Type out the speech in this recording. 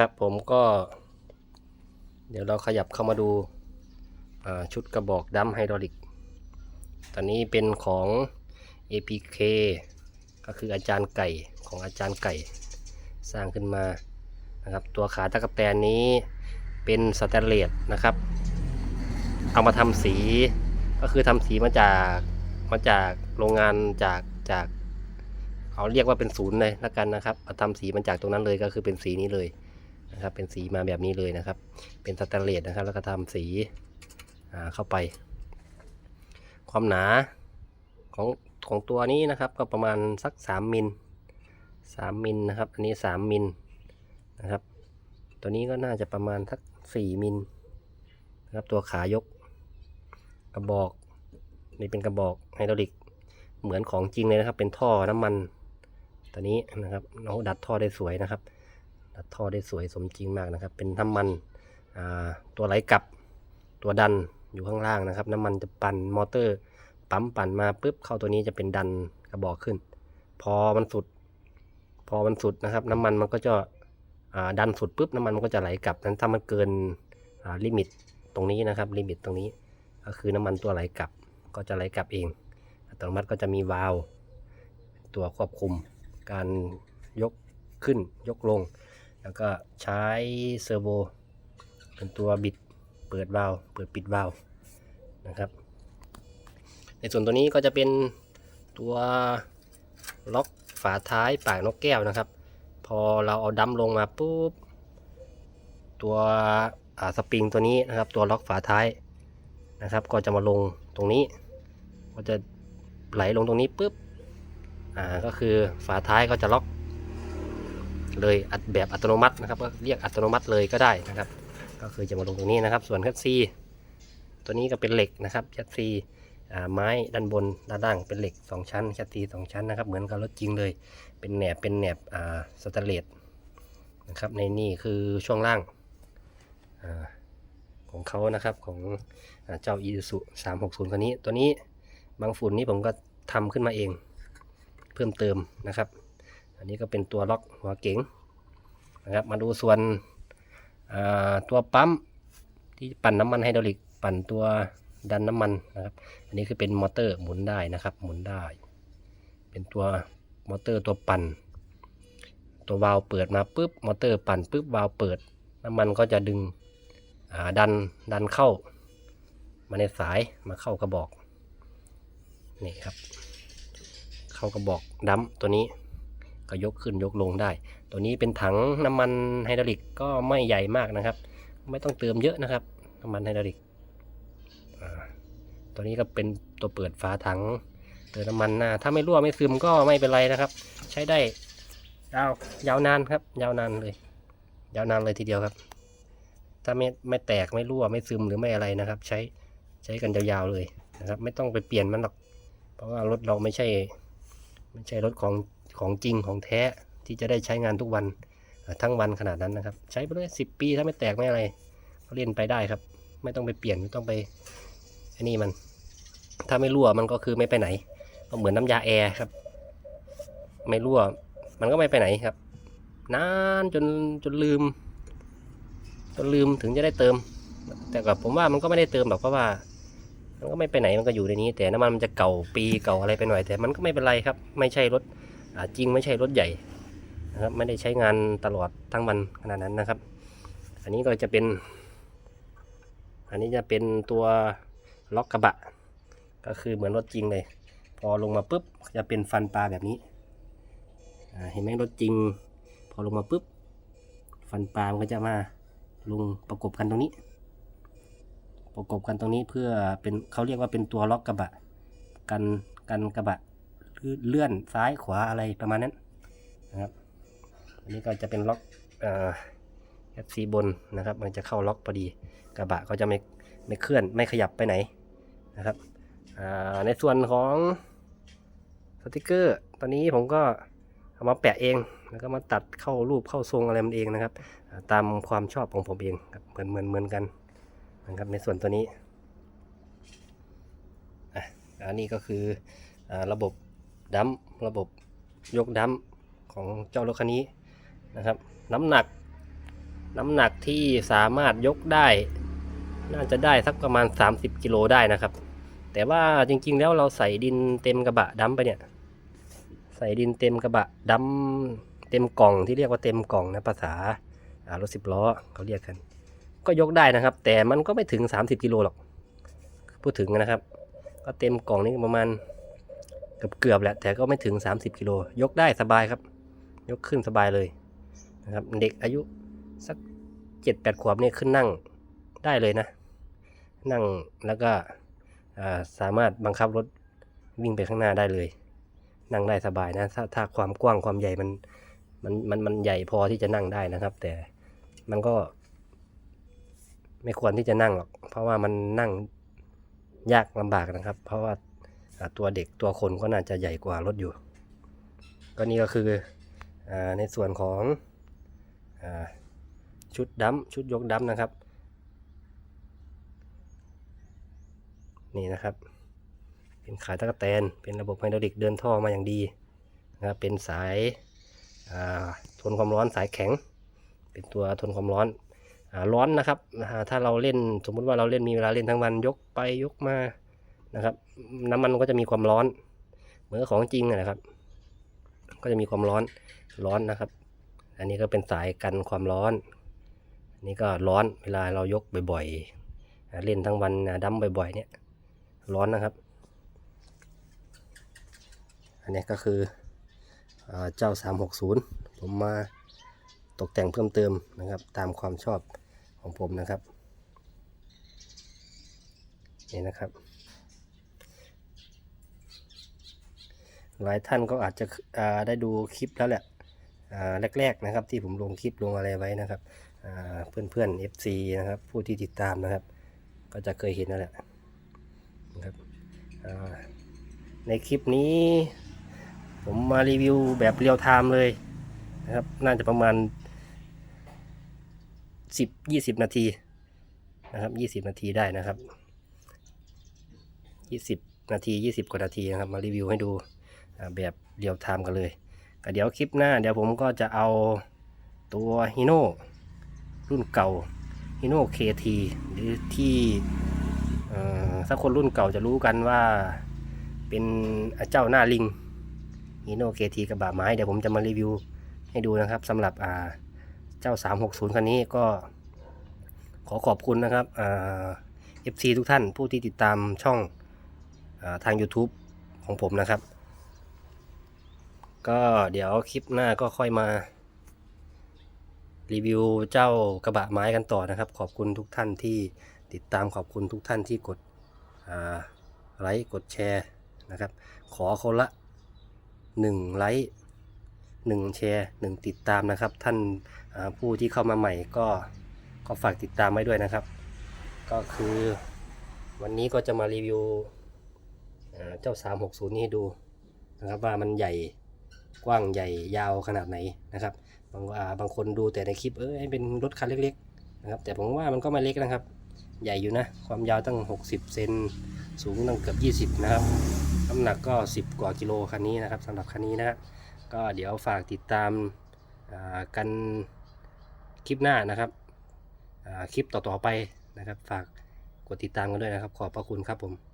ครับผมก็ เดี๋ยวเราขยับเข้ามาดูาชุดกระบอกดัมไฮดรอลิก ตอนนี้เป็นของ APK ก็คืออาจารย์ไก่ของอาจารย์ไก่สร้างขึ้นมานะครับ ตัวขาตะกแตนนี้เป็นสแตนเลสนะครับ เอามาทำสีก็คือทำสีมาจากมาจากโรงงานจากจากเอาเรียกว่าเป็นศูนย์เลยละกันนะครับเอาทำสีมาจากตรงนั้นเลยก็คือเป็นสีนี้เลย นะครับ เป็นสีมาแบบนี้เลยนะครับ เป็นสแตนเลสนะครับ แล้วก็ทำสีเข้าไป ความหนาของของตัวนี้นะครับ ก็ประมาณสัก 3มิล3มิลนะครับ อันนี้ 3มิลนะครับ ตัวนี้ก็น่าจะประมาณสัก 4มิลนะครับ ตัวขายกกระบอกนี่เป็นกระบอกไฮดรอลิกเหมือนของจริงเลยนะครับ เป็นท่อน้ำมันตัวนี้นะครับเราดัดท่อได้สวยนะครับ ดัดท่อได้สวยสมจริงมากนะครับ เป็นน้ำมันตัวไหลกลับตัวดันอยู่ข้างล่างนะครับ น้ำมันจะปั่นมอเตอร์ ปั๊มปั่นมาปุ๊บเข้าตัวนี้จะเป็นดันกระบอกขึ้น พอมันสุด พอมันสุดนะครับ น้ำมันมันก็จะดันสุดปุ๊บน้ำมันมันก็จะไหลกลับนั้นถ้ามันเกินลิมิตตรงนี้นะครับลิมิตตรงนี้ ก็คือน้ำมันตัวไหลกลับก็จะไหลกลับเองอัตโนมัติก็จะมีวาล์วตัวควบคุมการยกขึ้นยกลง แล้วก็ใช้เซอร์โวเป็นตัวบิดเปิดวาล์วเปิดปิดวาล์วนะครับ ในส่วนตัวนี้ก็จะเป็นตัวล็อกฝาท้ายปากนกแก้วนะครับ พอเราเอาดัมลงมาปุ๊บตัวสปริงตัวนี้นะครับ ตัวล็อกฝาท้ายนะครับ ก็จะมาลงตรงนี้ ก็จะไหลลงตรงนี้ปุ๊บอ่าก็คือฝาท้ายก็จะล็อก เลยอัดแบบอัตโนมัตินะครับก็เรียกอัตโนมัติเลยก็ได้นะครับ ก็คือจะมาลงตรงนี้นะครับ ส่วนคัตซีตัวนี้ก็เป็นเหล็กนะครับคัตซีไม้ด้านบนด้านล่างเป็นเหล็ก 2 ชั้นคัตซีสองชั้นนะครับ เหมือนกับรถจริงเลย เป็นแหนบเป็นแหนบสแตนเลสนะครับในนี่คือช่วงล่างอของเขานะครับของอเจ้าอีซู360คันนี้ ตัวนี้บางฝุ่นนี้ผมก็ทำขึ้นมาเอง เพิ่มเติมนะครับ อันนี้ก็เป็นตัวล็อกหัวเก๋งนะครับ มาดูส่วนตัวปั๊มที่ปั่นน้ำมันไฮดรอลิกปั่นตัวดันน้ำมันนะครับ อันนี้คือเป็นมอเตอร์หมุนได้นะครับ หมุนได้ เป็นตัวมอเตอร์ตัวปั่น ตัววาล์วเปิดมาปุ๊บมอเตอร์ปั่นปุ๊บวาล์วเปิด น้ำมันก็จะดึงดันดันเข้า มาในสายมาเข้ากระบอกนี่ครับ เข้ากระบอกดัมตัวนี้ ก็ยกขึ้นยกลงได้ ตัวนี้เป็นถังน้ำมันไฮดรอลิกก็ไม่ใหญ่มากนะครับ ไม่ต้องเติมเยอะนะครับ น้ำมันไฮดรอลิกตัวนี้ก็เป็นตัวเปิดฝาถังเติมน้ำมันน้าถ้าไม่รั่วไม่ซึมก็ไม่เป็นไรนะครับ ใช้ได้ยาวยาวนานครับ ยาวนานเลย ยาวนานเลยทีเดียวครับ ถ้าไม่ไม่แตกไม่รั่วไม่ซึมหรือไม่อะไรนะครับ ใช้ใช้กันยาวๆเลยนะครับ ไม่ต้องไปเปลี่ยนมันหรอก เพราะว่ารถเราไม่ใช่ ไม่ใช่รถของ ของจริงของแท้ที่จะได้ใช้งานทุกวันทั้งวันขนาดนั้นนะครับ ใช้ไปเลยสิบปีถ้าไม่แตกไม่อะไรก็เล่นไปได้ครับ ไม่ต้องไปเปลี่ยนไม่ต้องไปอันนี้มัน ถ้าไม่รั่วมันก็คือไม่ไปไหน ก็เหมือนน้ำยาแอร์ครับ ไม่รั่ว มันก็ไม่ไปไหนครับนานจนจนลืม จนลืมถึงจะได้เติม แต่กับผมว่ามันก็ไม่ได้เติมหรอกเพราะว่า มันก็ไม่ไปไหนมันก็อยู่ในนี้ แต่น้ำมันมันจะเก่าปีเก่าอะไรไปหน่อย แต่มันก็ไม่เป็นไรครับ ไม่ใช่รถ จริงไม่ใช่รถใหญ่นะครับไม่ได้ใช้งานตลอดทั้งวันขนาดนั้นนะครับ อันนี้ก็จะเป็น อันนี้จะเป็นตัวล็อกกระบะ ก็คือเหมือนรถจริงเลย พอลงมาปุ๊บจะเป็นฟันปลาแบบนี้เห็นไหมรถจริง พอลงมาปุ๊บฟันปลามันก็จะมาลงประกบกันตรงนี้ ประกบกันตรงนี้เพื่อเป็นเขาเรียกว่าเป็นตัวล็อกกระบะ กันกันกระบะ คือเลื่อนซ้ายขวาอะไรประมาณนั้นนะครับ อันนี้ก็จะเป็นล็อกเอ่อแอซีบนนะครับ มันจะเข้าล็อกพอดีกระบะก็จะไม่ไม่เคลื่อนไม่ขยับไปไหนนะครับอ่าในส่วนของสติกเกอร์ ตอนนี้ผมก็เอามาแปะเอง แล้วก็มาตัดเข้ารูปเข้าทรงอะไรมันเองนะครับ ตามความชอบของผมเองเหมือนเหมือนเหมือนกันนะครับในส่วนตัวนี้อะอันนี้ก็คืออาระบบ ดัมระบบยกดัมของเจ้ารถคันนี้นะครับ น้ำหนัก น้ำหนักที่สามารถยกได้ น่าจะได้สักประมาณ 30กิโลได้นะครับ แต่ว่าจริงๆแล้วเราใส่ดินเต็มกระบะดำไปเนี่ยใส่ดินเต็มกระบะดำเต็มกล่องที่เรียกว่าเต็มกล่องนะภาษาารถสิบล้อเขาเรียกกัน ก็ยกได้นะครับ แต่มันก็ไม่ถึง 30กิโลหรอก พูดถึงนะครับ ก็เต็มกล่องนี่ประมาณ กือบเกือบๆแหละแต่ก็ไม่ถึง 30กิโลยกได้สบายครับ ยกขึ้นสบายเลยนะครับ เด็กอายุสักเจ็ดแปดขวบเนี่ยขึ้นนั่งได้เลยนะ นั่งแล้วก็สามารถบังคับรถวิ่งไปข้างหน้าได้เลย นั่งได้สบายนะ ถ้าถ้าความกว้างความใหญ่มันมันมันมันใหญ่พอที่จะนั่งได้นะครับ แต่มันก็ ไม่ควรที่จะนั่งหรอก เพราะว่ามันนั่งยากลำบากนะครับ เพราะว่า ตัวเด็กตัวคนก็น่าจะใหญ่กว่ารถอยู่ ก็นี่ก็คืออในส่วนของอชุดดัมชุดยกดัมนะครับ นี่นะครับ เป็นขายตะกแตนเป็นระบบไฮดรอลิกเดินท่อมาอย่างดีนะครับเป็นสายาทนความร้อนสายแข็ง เป็นตัวทนความร้อนอร้อนนะครับ ถ้าเราเล่นสมมุติว่าเราเล่นมีเวลาเล่นทั้งวันยกไปยกมา นะครับ น้ำมันก็จะมีความร้อน เหมือนของจริงนะครับ ก็จะมีความร้อนร้อนนะครับ อันนี้ก็เป็นสายกันความร้อน อันนี้ก็ร้อนเวลาเรายกบ่อยๆเล่นทั้งวันอ่าดั้มบ่อย ๆ เนี่ยร้อนนะครับ อันนี้ก็คืออ่าเจ้า 360 ผมมาตกแต่งเพิ่มเติมนะครับ ตามความชอบของผมนะครับ นี่นะครับ หลายท่านก็อาจจะได้ดูคลิปแล้วแหละแรก ๆนะครับ ที่ผมลงคลิปลงอะไรไว้นะครับเพื่อนๆ FC นะครับ ผู้ที่ติดตามนะครับ ก็จะเคยเห็นนั่นแหละนะครับในคลิปนี้ ผมมารีวิวแบบเรียลไทม์เลยนะครับ น่าจะประมาณสิบยี่สิบนาทีนะครับยี่สิบนาทีได้นะครับยี่สิบนาทียี่สิบกว่านาทีนะครับ มารีวิวให้ดู แบบเรียลไทม์กันเลยก็เดี๋ยวคลิปหน้า เดี๋ยวผมก็จะเอาตัวฮิโน่รุ่นเก่าฮิโน่เคทีหรือที่ถ้าคนรุ่นเก่าจะรู้กันว่าเป็นเจ้าหน้าลิงฮิโน่เคทีกระบะไม้ เดี๋ยวผมจะมารีวิวให้ดูนะครับสำหรับอ่าเจ้า 360 คันนี้ก็ขอขอบคุณนะครับเอฟซีทุกท่านผู้ที่ติดตามช่องอาทาง YouTube ของผมนะครับ ก็เดี๋ยวคลิปหน้าก็ค่อยมา รีวิวเจ้ากระบะไม้กันต่อนะครับ ขอบคุณทุกท่านที่ติดตามขอบคุณทุกท่านที่กดไลค์กดแชร์นะครับ ขอคนละ1ไลค์หนึ่งแชร์หนึ่งติดตามนะครับ ท่านาผู้ที่เข้ามาใหม่ก็ก็ฝากติดตามไว้ด้วยนะครับ ก็คือวันนี้ก็จะมารีวิวอ่าเจ้า 360 นี้ให้ดูนะครับว่ามันใหญ่ กว้างใหญ่ยาวขนาดไหนนะครับบางอ่าบางคนดูแต่ในคลิปเออให้เป็นรถคันเล็กๆนะครับแต่ผมว่ามันก็ไม่เล็กนะครับ ใหญ่อยู่นะ ความยาวตั้ง 60 เซนสูงตั้งเกือบ20 นะครับน้ำหนักก็ 10 กว่ากิโลคันนี้นะครับสำหรับคันนี้นะครับก็เดี๋ยวฝากติดตามอ่ากันคลิปหน้านะครับอ่าคลิปต่อๆไปนะครับ ฝากกดติดตามกันด้วยนะครับ ขอบพระคุณครับผม